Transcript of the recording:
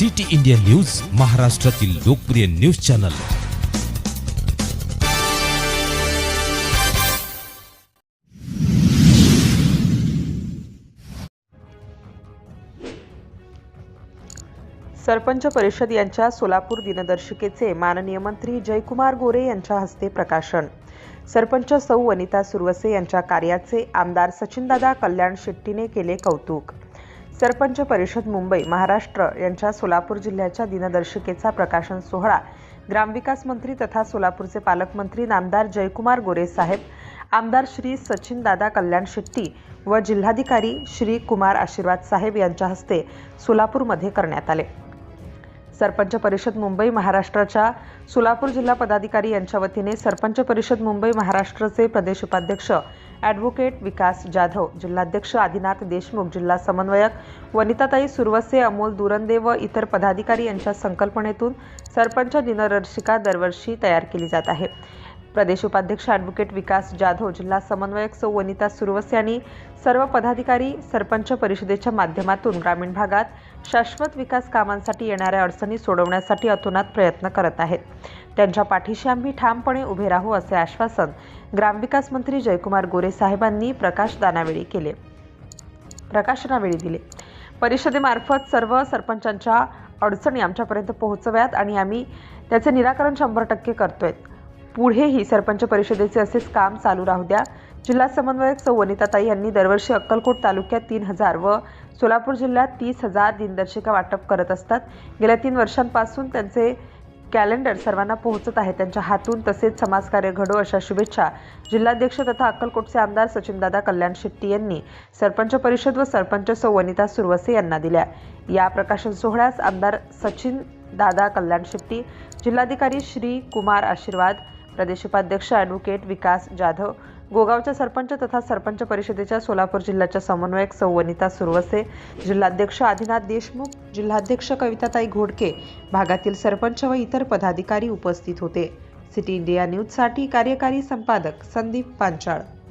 City India news महाराष्ट्रातील लोकप्रिय news channel. Sarpanch परिषद यांच्या सोलापूर दिनदर्शिकेचे माननीय मंत्री जयकुमार गोरे यांच्या हस्ते प्रकाशन. सरपंच सौ वनिता सुरवसे यांच्या कार्याचे आमदार सचिनदादा कल्याण शेट्टीने केले कौतुक. सरपंच परिषद मुंबई महाराष्ट्र यांच्या सोलापूर जिल्ह्याच्या दिनदर्शिकेचा प्रकाशन सोहळा. ग्रामविकास मंत्री तथा सोलापूरचे पालकमंत्री नामदार जयकुमार गोरे साहेब आमदार श्री सचिनदादा कल्याण शेट्टी व जिल्हाधिकारी श्री कुमार आशीर्वाद साहेब यांच्या हस्ते सोलापूरमध्ये करण्यात आले. सरपंच परिषद मुंबई महाराष्ट्राच्या सोलापूर जिल्हा पदाधिकारी यांच्या वतीने सरपंच परिषद मुंबई महाराष्ट्राचे प्रदेश उपाध्यक्ष ॲडव्होकेट विकास जाधव जिल्हाध्यक्ष आदिनाथ देशमुख जिल्हा समन्वयक वनिताताई सुरवसे अमोल दुरंदे व इतर पदाधिकारी यांच्या संकल्पनेतून सरपंच दिनदर्शिका दरवर्षी तयार केली जात आहे. प्रदेश उपाध्यक्ष ॲडव्होकेट विकास जाधव जिल्हा समन्वयक सौ वनिता सुरवस आणि सर्व पदाधिकारी सरपंच परिषदेच्या माध्यमातून ग्रामीण भागात शाश्वत विकास कामांसाठी येणाऱ्या अडचणी सोडवण्यासाठी अतोनात प्रयत्न करत आहेत. त्यांच्या पाठीशी आम्ही ठामपणे उभे राहू असे आश्वासन ग्रामविकास मंत्री जयकुमार गोरे साहेबांनी प्रकाशदानावेळी केले. प्रकाशनावेळी दिले. परिषदेमार्फत सर्व सरपंचांच्या अडचणी आमच्यापर्यंत पोहोचव्यात आणि आम्ही त्याचे निराकरण शंभर टक्के करतोय. पुढेही सरपंच परिषदेचे असेच काम चालू राहू द्या. जिल्हा समन्वयक सौ वनिताताई यांनी दरवर्षी अक्कलकोट तालुक्यात तीन हजार व सोलापूर जिल्ह्यात तीस हजार दिनदर्शिका वाटप करत असतात. गेल्या तीन वर्षांपासून त्यांचे कॅलेंडर सर्वांना पोहोचत आहे. त्यांच्या हातून तसेच समाजकार्य घडो अशा शुभेच्छा जिल्हाध्यक्ष तथा अक्कलकोटचे आमदार सचिनदादा कल्याण शेट्टी यांनी सरपंच परिषद व सरपंच सौ वनिता सुरवसे यांना दिल्या. या प्रकाशन सोहळ्यास आमदार सचिन दादा कल्याण शेट्टी जिल्हाधिकारी श्री कुमार आशीर्वाद प्रदेश उपाध्यक्ष ॲडव्होकेट विकास जाधव गोगावच्या सरपंच तथा सरपंच परिषदेच्या सोलापूर जिल्ह्याच्या समन्वयक सौ वनिता सुरवसे जिल्हाध्यक्ष आदिनाथ देशमुख जिल्हाध्यक्ष कविताताई घोडके भागातील सरपंच व इतर पदाधिकारी उपस्थित होते. सिटी इंडिया न्यूजसाठी कार्यकारी संपादक संदीप पांचाळ.